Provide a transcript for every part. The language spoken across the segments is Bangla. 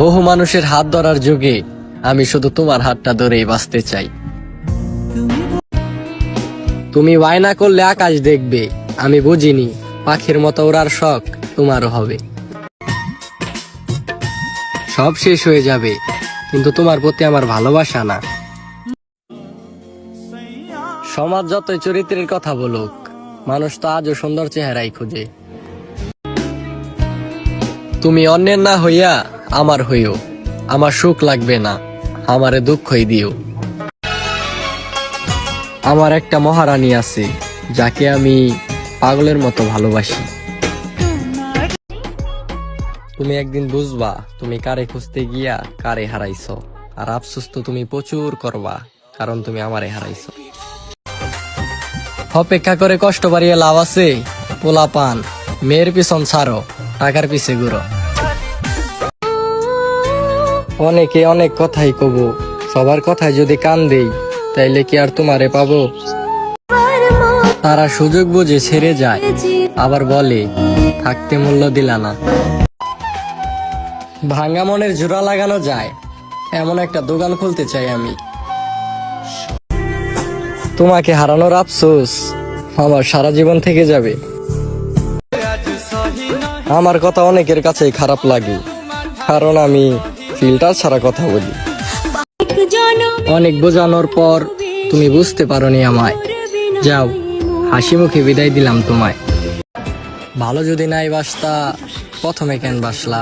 বহু মানুষের হাত ধরার যুগে আমি শুধু তোমার হাতটা ধরেই বাঁচতে চাই। তুমি বায়না করলে আকাশ দেখবে, আমি বুঝিনি, পাখির মতো ওড়ার শখ তোমারও হবে। সব শেষ হয়ে যাবে, কিন্তু তোমার প্রতি আমার ভালোবাসা না। সমাজ যতই চরিত্রের কথা বলুক মানুষ তো আজও সুন্দর চেহারাই খুঁজে। তুমি অন্যের না হইয়া আমার হইও। আমার সুখ লাগবে না, আমারে দুঃখই দিও। আমার একটা মহারানী আছে, যাকে আমি পাগলের মতো ভালোবাসি। তুমি একদিন বুঝবা তুমি কারে খুঁজতে গিয়া কারে হারাইছ। আর আফসোস তো তুমি প্রচুর করবা, কারণ তুমি আমারে হারাইছ। অপেক্ষা করে কষ্ট বাড়িয়ে লাভ আছে? পোলা পান, মেয়ের পিছন ছাড়ো, টাকার পিছে ঘুরো। অনেকে অনেক কথাই কব, সবার কথায় যদি কান দেই, তাইলে কি আর তোমারে পাবো? তারা সুযোগ বুঝে ছেড়ে যায়, আবার বলে, থাকতে মূল্য দিলা না। ভাঙা মনের জোড়া লাগানো যায়, এমন একটা দোকান খুলতে চাই আমি। তোমাকে হারানোর আফসোস আমার সারা জীবন থেকে যাবে। আমার কথা অনেকের কাছেই খারাপ লাগে, কারণ আমি ফিল্টার ছাড়া কথা বলি। অনেক বোঝানোর পর তুমি বুঝতে পারোনি আমায়। যাও হাসি মুখে বিদায় দিলাম তোমায়। ভালো যদি নাই বাসতা, প্রথমে কেন বাসলা?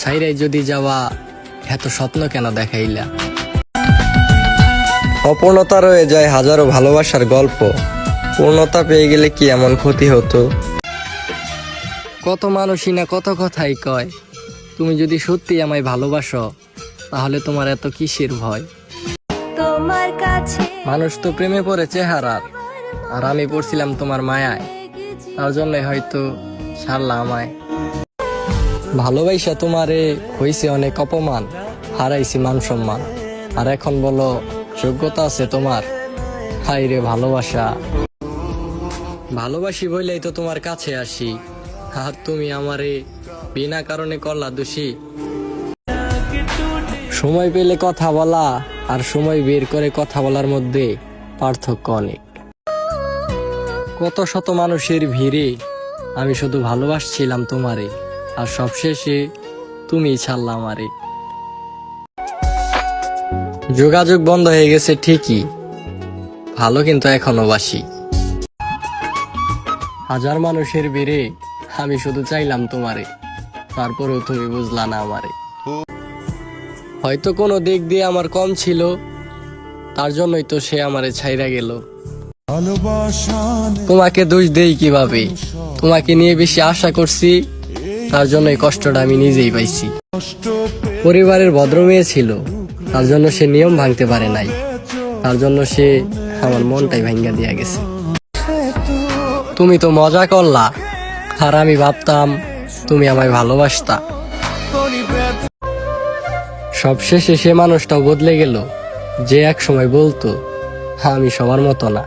সাইরাই যদি যাওয়া, এত স্বপ্ন কেন দেখাইলা? অপূর্ণতা রয়ে যায় হাজারো ভালোবাসার গল্প। পূর্ণতা পেয়ে গেলে কি এমন ক্ষতি হতো? কত মানুষই না কত কথাই কয় তুমি যদি সত্যি আমায় ভালোবাসো তাহলে তোমার এত কিসের ভয়? তোমার কাছে মানুষ তো প্রেমে পড়ে চেহারার আর আমি পড়ছিলাম তোমার মায়ায়। তার জন্য হয়তো ছাড়লা আমায়। ভালোবাসা তোমারে হইছে অনেক অপমান হারাইছি মান সম্মান। আর এখন বলো যোগ্যতা আছে তোমার। হাই রে ভালোবাসা। ভালোবাসি বলেই তো তোমার কাছে আসি। আর তুমি আমারে বিনা কারণে করলা দোষী। সময় পেলে কথা বলা আর সময় বের করে কথা বলার মধ্যে পার্থক্য অনেক। কত শত মানুষের ভিড়ে আমি শুধু ভালোবাসছিলাম তোমারে, আর সবশেষে তুমি ছাড়লাম আমারে। যোগাযোগ বন্ধ হয়ে গেছে ঠিকই। ভালো কিন্তু এখনও বাসি। হাজার মানুষের বেড়ে আমি শুধু চাইলাম তোমারে। তারপরেও তুমি বুঝলা না আমারে। হয়তো কোনো দিক দিয়ে আমার কম ছিল, তার জন্যই তো সে আমারে ছাইরা গেল। তোমাকে দোষ দেই কীভাবে? তোমাকে নিয়ে বেশি আশা করছি, তার জন্য এই কষ্টটা আমি নিজেই পাইছি। পরিবারের ভদ্র মেয়ে ছিল। তার জন্য সে নিয়ম ভাঙতে পারে নাই। তার জন্য সে আমার মনটাই ভাঙ্গা দিয়া গেছে। তুমি তো মজা করলা। আর আমি ভাবতাম, তুমি আমায় ভালোবাসতা। সবশেষে সে মানুষটাও বদলে গেল। যে এক সময় বলতো আমি সবার মতো না।